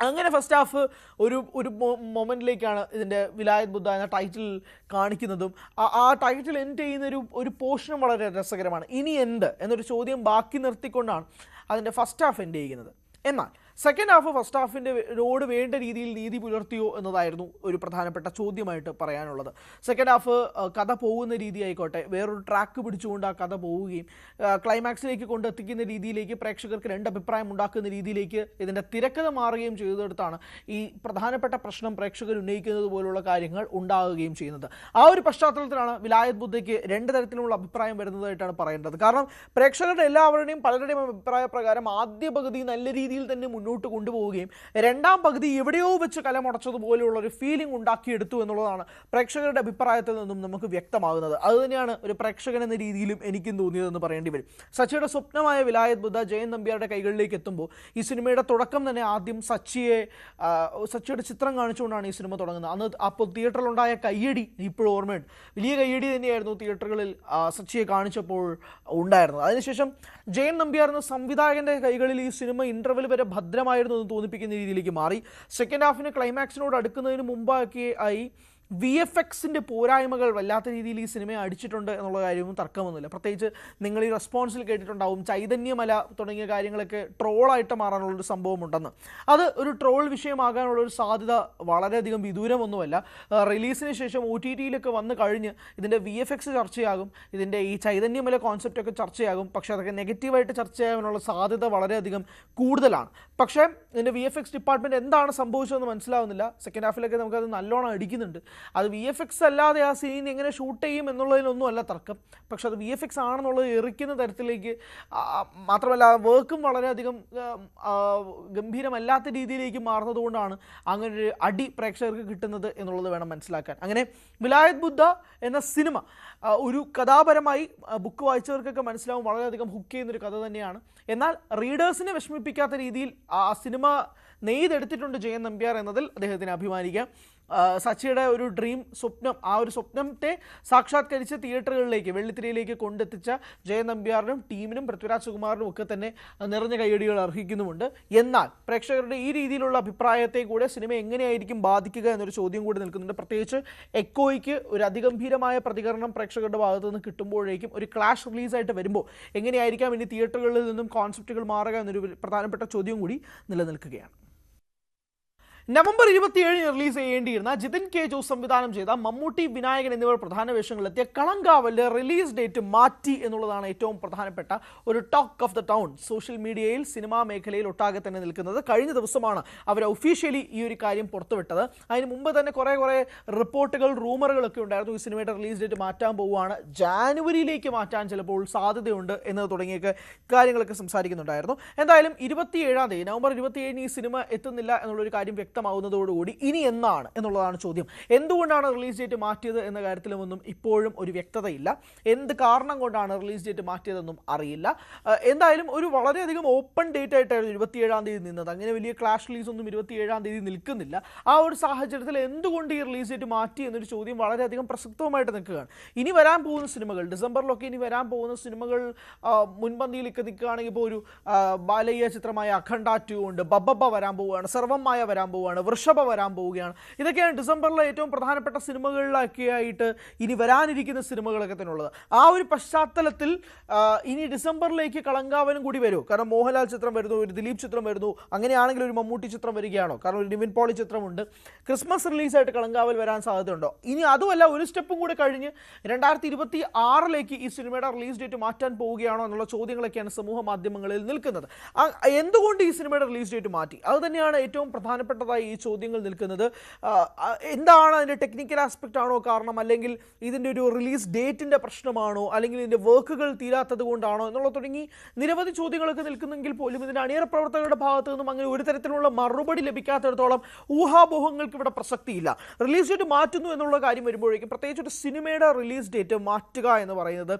അങ്ങനെ ഫസ്റ്റ് ഹാഫ് ഒരു ഒരു മൊമെന്റിലേക്കാണ് ഇതിന്റെ വിലായത് ബുദ്ധ എന്ന ടൈറ്റിൽ കാണിക്കുന്നതും. ആ- ടൈറ്റിൽ എൻഡ് ചെയ്യുന്ന ഒരു ഒരു പോർഷനും വളരെ രസകരമാണ്. ഇനി എന്ത്? എന്നൊരു ചോദ്യം ബാക്കി നിർത്തിക്കൊണ്ടാണ് അതിന്റെ ഫസ്റ്റ് ഹാഫ് എൻഡ് ചെയ്യുന്നത്. എന്നാൽ സെക്കൻഡ് ഹാഫ് ഫസ്റ്റ് ഹാഫിന്റെ റോഡ് വേണ്ട രീതിയിൽ നീതി പുലർത്തിയോ എന്നതായിരുന്നു ഒരു പ്രധാനപ്പെട്ട ചോദ്യമായിട്ട് പറയാനുള്ളത്. സെക്കൻഡ് ഹാഫ് കഥ പോകുന്ന രീതി ആയിക്കോട്ടെ വേറൊരു ട്രാക്ക് പിടിച്ചുകൊണ്ട് ആ കഥ പോവുകയും ക്ലൈമാക്സിലേക്ക് കൊണ്ടെത്തിക്കുന്ന രീതിയിലേക്ക് പ്രേക്ഷകർക്ക് രണ്ട് അഭിപ്രായം ഉണ്ടാക്കുന്ന രീതിയിലേക്ക് ഇതിന്റെ തിരക്കഥ മാറുകയും ചെയ്തെടുത്താണ് ഈ പ്രധാനപ്പെട്ട പ്രശ്നം പ്രേക്ഷകർ ഉന്നയിക്കുന്നത് പോലുള്ള കാര്യങ്ങൾ ഉണ്ടാകുകയും ചെയ്യുന്നത്. ആ ഒരു പശ്ചാത്തലത്തിലാണ് വിലായത് ബുദ്ധയ്ക്ക് രണ്ട് തരത്തിലുള്ള അഭിപ്രായം വരുന്നതായിട്ടാണ് പറയേണ്ടത്. കാരണം പ്രേക്ഷകരുടെ എല്ലാവരുടെയും പലരുടെയും അഭിപ്രായ പ്രകാരം ആദ്യ പകുതി നല്ല രീതിയിൽ തന്നെ മുന്നോട്ട് കൊണ്ടുപോവുകയും രണ്ടാം പകുതി എവിടെയോ വെച്ച് കലമുടച്ചതുപോലെയുള്ള ഒരു ഫീലിംഗ് ഉണ്ടാക്കിയെടുത്തു എന്നുള്ളതാണ് പ്രേക്ഷകരുടെ അഭിപ്രായത്തിൽ നിന്നും നമുക്ക് വ്യക്തമാകുന്നത്. അതുതന്നെയാണ് ഒരു പ്രേക്ഷകൻ എന്ന രീതിയിലും എനിക്കും തോന്നിയതെന്ന് പറയേണ്ടി വരും. സച്ചിയുടെ സ്വപ്നമായ വിലായത് ബുദ്ധ ജയൻ നമ്പ്യാരുടെ കൈകളിലേക്ക് എത്തുമ്പോൾ ഈ സിനിമയുടെ തുടക്കം തന്നെ ആദ്യം സച്ചിയെ സച്ചിയുടെ ചിത്രം കാണിച്ചുകൊണ്ടാണ് ഈ സിനിമ തുടങ്ങുന്നത്. അന്ന് അപ്പോൾ തിയേറ്ററിലുണ്ടായ കയ്യടി ഇപ്പോഴും ഓർമ്മയുണ്ട്. വലിയ കയ്യടി തന്നെയായിരുന്നു തിയേറ്ററുകളിൽ സച്ചിയെ കാണിച്ചപ്പോൾ ഉണ്ടായിരുന്നത്. അതിനുശേഷം ജയൻ നമ്പ്യാർ എന്ന സംവിധായകന്റെ കൈകളിൽ ഈ സിനിമ ഇന്റർവെൽ വരെ ഭദ്രമായിരുന്നു എന്ന് തോന്നിപ്പിക്കുന്ന രീതിയിലേക്ക് മാറി. സെക്കൻഡ് ഹാഫിന് ക്ലൈമാക്സിനോട് അടുക്കുന്നതിന് മുമ്പാക്കി ആയി വി എഫ് എക്സിന്റെ പോരായ്മകൾ വല്ലാത്ത രീതിയിൽ ഈ സിനിമയെ അടിച്ചിട്ടുണ്ട് എന്നുള്ള കാര്യവും തർക്കമൊന്നുമില്ല. പ്രത്യേകിച്ച് നിങ്ങൾ ഈ റെസ്പോൺസിൽ കേട്ടിട്ടുണ്ടാവും ചൈതന്യമല തുടങ്ങിയ കാര്യങ്ങളൊക്കെ ട്രോളായിട്ട് മാറാനുള്ളൊരു സംഭവം ഉണ്ടെന്ന് അത് ഒരു ട്രോൾ വിഷയമാകാനുള്ള ഒരു സാധ്യത വളരെയധികം വിദൂരമൊന്നുമല്ല. റിലീസിന് ശേഷം ഒ ടി ടിയിലൊക്കെ വന്ന് കഴിഞ്ഞ് ഇതിന്റെ വി എഫ് എക്സ് ചർച്ചയാകും. ഇതിന്റെ ഈ ചൈതന്യമല കോൺസെപ്റ്റൊക്കെ ചർച്ചയാകും. പക്ഷേ അതൊക്കെ നെഗറ്റീവായിട്ട് ചർച്ചയാകാനുള്ള സാധ്യത വളരെയധികം കൂടുതലാണ്. പക്ഷേ ഇതിന്റെ വി എഫ് എക്സ് ഡിപ്പാർട്ട്മെന്റ് എന്താണ് സംഭവിച്ചതെന്ന് മനസ്സിലാവുന്നില്ല. സെക്കൻഡ് ഹാഫിലൊക്കെ നമുക്കത് നല്ലോണം അടിക്കുന്നുണ്ട്. അത് വി എഫ് എക്സ് അല്ലാതെ ആ സീൻ എങ്ങനെ ഷൂട്ട് ചെയ്യും എന്നുള്ളതിലൊന്നും അല്ല തർക്കം. പക്ഷെ അത് വി എഫ് എക്സ് ആണെന്നുള്ളത് എറിക്കുന്ന തരത്തിലേക്ക് മാത്രമല്ല വർക്കും വളരെയധികം ഗംഭീരമല്ലാത്ത രീതിയിലേക്ക് മാറുന്നതുകൊണ്ടാണ് ഒരു അടി പ്രേക്ഷകർക്ക് കിട്ടുന്നത് എന്നുള്ളത് വേണം മനസ്സിലാക്കാൻ. അങ്ങനെ വിലായത് ബുദ്ധ എന്ന സിനിമ ഒരു കഥാപരമായി ബുക്ക് വായിച്ചവർക്കൊക്കെ മനസ്സിലാവും വളരെയധികം ഹുക്ക് ചെയ്യുന്നൊരു കഥ തന്നെയാണ്. എന്നാൽ റീഡേഴ്സിനെ വിഷമിപ്പിക്കാത്ത രീതിയിൽ ആ സിനിമ നെയ്തെടുത്തിട്ടുണ്ട് ജയൻ നമ്പ്യാർ എന്നതിൽ അദ്ദേഹത്തിന് അഭിമാനിക്കാം. സച്ചിയുടെ ഒരു ഡ്രീം സ്വപ്നം ആ ഒരു സ്വപ്നത്തെ സാക്ഷാത്കരിച്ച് തിയേറ്ററുകളിലേക്ക് വെള്ളിത്തിരയിലേക്ക് കൊണ്ടെത്തിച്ച ജയൻ നമ്പ്യാറിനും ടീമിനും പൃഥ്വിരാജ് സുകുമാറിനും ഒക്കെ തന്നെ നിറഞ്ഞ കൈയടികൾ അർഹിക്കുന്നുമുണ്ട്. എന്നാൽ പ്രേക്ഷകരുടെ ഈ രീതിയിലുള്ള അഭിപ്രായത്തെ കൂടെ സിനിമ എങ്ങനെയായിരിക്കും ബാധിക്കുക എന്നൊരു ചോദ്യം കൂടി നിൽക്കുന്നുണ്ട്. പ്രത്യേകിച്ച് എക്കോയ്ക്ക് ഒരു അതിഗംഭീരമായ പ്രതികരണം പ്രേക്ഷകരുടെ ഭാഗത്തു നിന്ന് കിട്ടുമ്പോഴേക്കും ഒരു ക്ലാഷ് റിലീസായിട്ട് വരുമ്പോൾ എങ്ങനെയായിരിക്കാം ഇനി തിയേറ്ററുകളിൽ നിന്നും കോൺസെപ്റ്റുകൾ മാറുക എന്നൊരു പ്രധാനപ്പെട്ട ചോദ്യം കൂടി നിലനിൽക്കുകയാണ്. നവംബർ ഇരുപത്തിയേഴിന് റിലീസ് ചെയ്യേണ്ടിയിരുന്ന ജിതിൻ കെ ജോസ് സംവിധാനം ചെയ്ത മമ്മൂട്ടി വിനായകൻ എന്നിവർ പ്രധാന വേഷങ്ങളിലെത്തിയ കളങ്കാവലിന്റെ റിലീസ് ഡേറ്റ് മാറ്റി എന്നുള്ളതാണ് ഏറ്റവും പ്രധാനപ്പെട്ട ഒരു talk of the town. Social മീഡിയയിൽ സിനിമാ മേഖലയിൽ ഒട്ടാകെ തന്നെ നിൽക്കുന്നത് കഴിഞ്ഞ ദിവസമാണ് അവർ ഒഫീഷ്യലി ഈ ഒരു കാര്യം പുറത്തുവിട്ടത്. അതിന് മുമ്പ് തന്നെ കുറേ കുറേ റിപ്പോർട്ടുകൾ റൂമറുകളൊക്കെ ഉണ്ടായിരുന്നു ഈ സിനിമയുടെ റിലീസ് ഡേറ്റ് മാറ്റാൻ പോവുകയാണ്. ജാനുവരിയിലേക്ക് മാറ്റാൻ ചിലപ്പോൾ സാധ്യതയുണ്ട് എന്നത് തുടങ്ങിയൊക്കെ കാര്യങ്ങളൊക്കെ സംസാരിക്കുന്നുണ്ടായിരുന്നു. എന്തായാലും ഇരുപത്തിയേഴാം തീയതി നവംബർ ഇരുപത്തിയേഴിന് ഈ സിനിമ എത്തുന്നില്ല എന്നുള്ളൊരു കാര്യം വ്യക്തമാവുന്നതോടുകൂടി ഇനി എന്നാണ് എന്നുള്ളതാണ് ചോദ്യം. എന്തുകൊണ്ടാണ് റിലീസ് ഡേറ്റ് മാറ്റിയത് എന്ന കാര്യത്തിലുമൊന്നും ഇപ്പോഴും ഒരു വ്യക്തതയില്ല. എന്ത് കാരണം കൊണ്ടാണ് റിലീസ് ഡേറ്റ് മാറ്റിയതെന്നും അറിയില്ല. എന്തായാലും ഒരു വളരെയധികം ഓപ്പൺ ഡേറ്റ് ആയിട്ടായിരുന്നു ഇരുപത്തിയേഴാം തീയതി നിന്നത്. അങ്ങനെ വലിയ ക്ലാഷ് റിലീസ് ഒന്നും ഇരുപത്തിയേഴാം തീയതി നിൽക്കുന്നില്ല. ആ ഒരു സാഹചര്യത്തിൽ എന്തുകൊണ്ട് ഈ റിലീസ് ഡേറ്റ് മാറ്റി എന്നൊരു ചോദ്യം വളരെയധികം പ്രസക്തവുമായിട്ട് നിൽക്കുകയാണ്. ഇനി വരാൻ പോകുന്ന സിനിമകൾ ഡിസംബറിലൊക്കെ ഇനി വരാൻ പോകുന്ന സിനിമകൾ മുൻപന്തിയിലേക്ക് നിൽക്കുകയാണെങ്കിൽ ഇപ്പോൾ ഒരു ബാലയ്യ ചിത്രമായ അഖണ്ഡ ടു ഉണ്ട്. ബബ്ബ വരാൻ പോവുകയാണ്. സർവമായ വരാൻ പോവുകയാണ്. വൃഷഭ വരാൻ പോവുകയാണ്. ഇതൊക്കെയാണ് ഡിസംബറിലെ ഏറ്റവും പ്രധാനപ്പെട്ട സിനിമകളിലൊക്കെ ആയിട്ട് ഇനി വരാനിരിക്കുന്ന സിനിമകളൊക്കെ തന്നെ ഉള്ളത് ആ ഒരു പശ്ചാത്തലത്തിൽ ഇനി ഡിസംബറിലേക്ക് കളങ്കാവനും കൂടി വരൂ. കാരണം മോഹൻലാൽ ചിത്രം വരുന്നു ഒരു ദിലീപ് ചിത്രം വരുന്നു അങ്ങനെയാണെങ്കിൽ ഒരു മമ്മൂട്ടി ചിത്രം വരികയാണോ? കാരണം ഒരു നിവിൻ പോളി ചിത്രമുണ്ട്. ക്രിസ്മസ് റിലീസായിട്ട് കളങ്കാവൽ വരാൻ സാധ്യതയുണ്ടോ? ഇനി അതുമല്ല ഒരു സ്റ്റെപ്പും കൂടി കഴിഞ്ഞ് രണ്ടായിരത്തി ഇരുപത്തി ആറിലേക്ക് ഈ സിനിമയുടെ റിലീസ് ഡേറ്റ് മാറ്റാൻ പോവുകയാണോ എന്നുള്ള ചോദ്യങ്ങളൊക്കെയാണ് സമൂഹ മാധ്യമങ്ങളിൽ നിൽക്കുന്നത്. എന്തുകൊണ്ട് ഈ സിനിമയുടെ റിലീസ് ഡേറ്റ് മാറ്റി? അത് തന്നെയാണ് ഏറ്റവും പ്രധാനപ്പെട്ടതായി ഈ ചോദ്യങ്ങൾ നിൽക്കുന്നത്. എന്താണ് അതിന്റെ ടെക്നിക്കൽ ആസ്പെക്റ്റ് ആണോ കാരണം? അല്ലെങ്കിൽ ഇതിന്റെ ഒരു റിലീസ് ഡേറ്റിന്റെ പ്രശ്നമാണോ? അല്ലെങ്കിൽ ഇതിന്റെ വർക്കുകൾ തീരാത്തത് കൊണ്ടാണോ? എന്നുള്ള തുടങ്ങി നിരവധി ചോദ്യങ്ങളൊക്കെ നിൽക്കുന്നെങ്കിൽ പോലും ഇതിന്റെ അണിയറ പ്രവർത്തകരുടെ ഭാഗത്തു നിന്നും അങ്ങനെ ഒരു തരത്തിലുള്ള മറുപടി ലഭിക്കാത്തിടത്തോളം ഊഹാപോഹങ്ങൾക്ക് ഇവിടെ പ്രസക്തിയില്ല. റിലീസ് ഡേറ്റ് മാറ്റുന്നു എന്നുള്ള കാര്യം വരുമ്പോഴേക്കും പ്രത്യേകിച്ച് ഒരു സിനിമയുടെ റിലീസ് ഡേറ്റ് മാറ്റുക എന്ന് പറയുന്നത്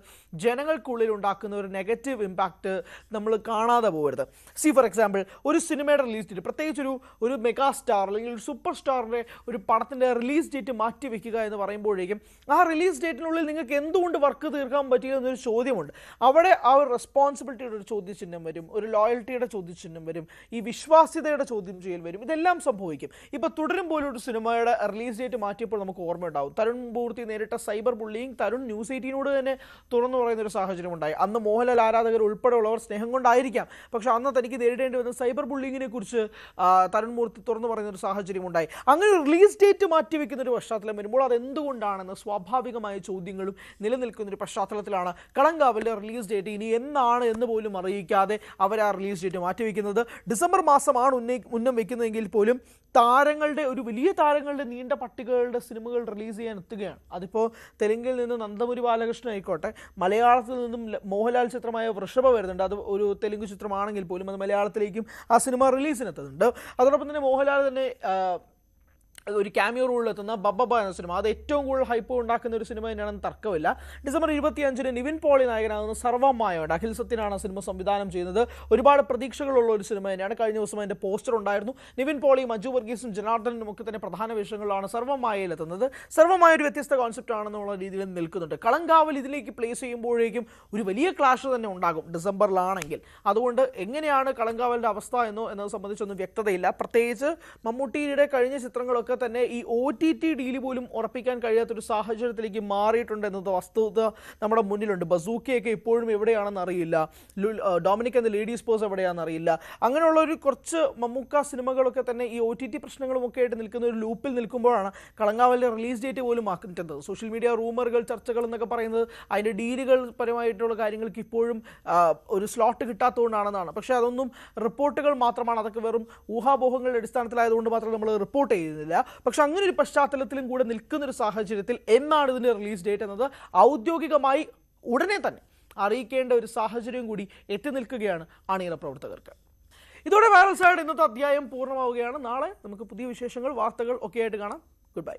ജനങ്ങൾക്കുള്ളിൽ ഉണ്ടാക്കുന്ന ഒരു നെഗറ്റീവ് ഇമ്പാക്റ്റ് നമ്മൾ കാണാതെ പോകരുത്. സി ഫോർ എക്സാമ്പിൾ ഒരു സിനിമയുടെ റിലീസ് ഡേറ്റ് പ്രത്യേകിച്ച് ഒരു ഒരു മെഗാ സ്റ്റാർ അല്ലെങ്കിൽ ഒരു സൂപ്പർ സ്റ്റാറിന്റെ ഒരു പടത്തിന്റെ റിലീസ് ഡേറ്റ് മാറ്റി വെക്കുക എന്ന് പറയുമ്പോഴേക്കും ആ റിലീസ് ഡേറ്റിനുള്ളിൽ നിങ്ങൾക്ക് എന്തുകൊണ്ട് വർക്ക് തീർക്കാൻ പറ്റില്ല എന്നൊരു ചോദ്യമുണ്ട്. അവിടെ ആ ഒരു റെസ്പോൺസിബിലിറ്റിയുടെ ഒരു ചോദ്യചിഹ്നം വരും ഒരു ലോയൽറ്റിയുടെ ചോദ്യചിഹ്നം വരും ഈ വിശ്വാസ്യതയുടെ ചോദ്യം ചെയ്യൽ വരും. ഇതെല്ലാം സംഭവിക്കും. ഇപ്പോൾ തുടരും പോലും ഒരു സിനിമയുടെ റിലീസ് ഡേറ്റ് മാറ്റിയപ്പോൾ നമുക്ക് ഓർമ്മയുണ്ടാവും തരുൺ പൂർത്തി നേരിട്ട സൈബർ ബുള്ളിയിങ് തരുൺ ന്യൂസ് എയ്റ്റീനോട് തന്നെ തുറന്നു പറയുന്ന ഒരു സാഹചര്യം ഉണ്ടായി. അന്ന് മോഹൻലാൽ ആരാധകർ ഉൾപ്പെടെയുള്ളവർ സ്നേഹം കൊണ്ടായിരിക്കാം. പക്ഷേ അന്ന് തനിക്ക് നേരിടേണ്ടി വന്ന സൈബർ ബുള്ളിങ്ങിനെ കുറിച്ച് തരുൺ മൂർത്തി തുറന്നു പറയുന്ന ഒരു സാഹചര്യം ഉണ്ടായി അങ്ങനെ റിലീസ് ഡേറ്റ് മാറ്റി വെക്കുന്ന ഒരു പശ്ചാത്തലം വരുമ്പോൾ അത് എന്തുകൊണ്ടാണെന്ന് സ്വാഭാവികമായ ചോദ്യങ്ങളും നിലനിൽക്കുന്ന ഒരു പശ്ചാത്തലത്തിലാണ് കളങ്കാവിലെ റിലീസ് ഡേറ്റ് ഇനി എന്നാണ് എന്ന് പോലും അറിയിക്കാതെ അവർ ആ റിലീസ് ഡേറ്റ് മാറ്റിവെക്കുന്നത് ഡിസംബർ മാസമാണ് ഉന്നയി ഉന്നം വെക്കുന്നതെങ്കിൽ പോലും താരങ്ങളുടെ ഒരു വലിയ താരങ്ങളുടെ നീണ്ട പട്ടികകളുടെ സിനിമകൾ റിലീസ് ചെയ്യാൻ എത്തുകയാണ്. അതിപ്പോൾ തെലുങ്കിൽ നിന്ന് നന്ദമുരി ബാലകൃഷ്ണൻ ആയിക്കോട്ടെ മലയാളത്തിൽ നിന്നും മോഹൻലാൽ ചിത്രമായ വൃഷഭ വരുന്നുണ്ട്. അത് ഒരു തെലുങ്ക് ചിത്രമാണെങ്കിൽ പോലും അത് മലയാളത്തിലേക്കും ആ സിനിമ റിലീസിനെത്തുന്നുണ്ട് അതോടൊപ്പം തന്നെ മോഹൻലാൽ തന്നെ ആ, ഒരു ക്യാമിയോ റോളിലെത്തുന്ന ബബ്ബബ എന്ന സിനിമ അത് ഏറ്റവും കൂടുതൽ ഹൈപ്പ് ഉണ്ടാക്കുന്ന ഒരു സിനിമ തന്നെയാണെന്ന് തർക്കമില്ല. ഡിസംബർ ഇരുപത്തിയഞ്ചിന് നിവിൻ പോളി നായകനാകുന്ന സർവമായോട് അഖിൽ സത്യനാണ് സിനിമ സംവിധാനം ചെയ്യുന്നത് ഒരുപാട് പ്രതീക്ഷകളുള്ള ഒരു സിനിമ തന്നെയാണ്. കഴിഞ്ഞ ദിവസം അതിന്റെ പോസ്റ്റർ ഉണ്ടായിരുന്നു. നിവിൻ പോളി മഞ്ജു വർഗീസും ജനാർദ്ദനും ഒക്കെ തന്നെ പ്രധാന വേഷങ്ങളിലാണ് സർവമായയിലെത്തുന്നത് സർവമായ ഒരു വ്യത്യസ്ത കോൺസെപ്റ്റ് ആണെന്നുള്ള രീതിയിൽ നിൽക്കുന്നുണ്ട്. കളങ്കാവൽ ഇതിലേക്ക് പ്ലേസ് ചെയ്യുമ്പോഴേക്കും ഒരു വലിയ ക്ലാഷ് തന്നെ ഉണ്ടാകും ഡിസംബറിലാണെങ്കിൽ. അതുകൊണ്ട് എങ്ങനെയാണ് കളങ്കാവലിന്റെ അവസ്ഥ എന്നോ എന്നത് സംബന്ധിച്ചൊന്നും വ്യക്തതയില്ല. പ്രത്യേകിച്ച് മമ്മൂട്ടിയുടെ കഴിഞ്ഞ ചിത്രങ്ങളൊക്കെ തന്നെ ഈ ഒ ടി ടി ഡീൽ പോലും ഉറപ്പിക്കാൻ കഴിയാത്തൊരു സാഹചര്യത്തിലേക്ക് മാറിയിട്ടുണ്ട് എന്നത് വസ്തുത നമ്മുടെ മുന്നിലുണ്ട്. ബസൂക്കയൊക്കെ ഇപ്പോഴും എവിടെയാണെന്ന് അറിയില്ല. ഡൊമിനിക് എന്ന ലേഡീസ് പേഴ്സ് എവിടെയാണെന്ന് അറിയില്ല. അങ്ങനെയുള്ള ഒരു കുറച്ച് മമ്മൂക്ക സിനിമകളൊക്കെ തന്നെ ഈ ഒ ടി ടി പ്രശ്നങ്ങളുമൊക്കെ ആയിട്ട് നിൽക്കുന്ന ഒരു ലൂപ്പിൽ നിൽക്കുമ്പോഴാണ് കളങ്കാവലിന്റെ റിലീസ് ഡേറ്റ് പോലും മാറ്റുന്നത് സോഷ്യൽ മീഡിയ റൂമറുകൾ ചർച്ചകൾ എന്നൊക്കെ പറയുന്നത് അതിന്റെ ഡീലുകൾ പരമായിട്ടുള്ള കാര്യങ്ങൾക്ക് ഇപ്പോഴും ഒരു സ്ലോട്ട് കിട്ടാത്തതുകൊണ്ടാണെന്നാണ്. പക്ഷേ അതൊന്നും റിപ്പോർട്ടുകൾ മാത്രമാണ്. അതൊക്കെ വെറും ഊഹാപോഹങ്ങളുടെ അടിസ്ഥാനത്തിലായതുകൊണ്ട് മാത്രം നമ്മൾ റിപ്പോർട്ട് ചെയ്യുന്നില്ല. പക്ഷെ അങ്ങനെ ഒരു പശ്ചാത്തലത്തിലും കൂടെ നിൽക്കുന്ന ഒരു സാഹചര്യത്തിൽ എന്നാണ് ഇതിന്റെ റിലീസ് ഡേറ്റ് എന്നത്? ഔദ്യോഗികമായി ഉടനെ തന്നെ അറിയിക്കേണ്ട ഒരു സാഹചര്യം കൂടി എത്തി നിൽക്കുകയാണ് അണിയറ പ്രവർത്തകർക്ക്. ഇതോടെ വൈറൽ സൈഡ് ഇന്നത്തെ അധ്യായം പൂർണമാവുകയാണ്. നാളെ നമുക്ക് പുതിയ വിശേഷങ്ങൾ വാർത്തകൾ ഒക്കെ ആയിട്ട് കാണാം. Good bye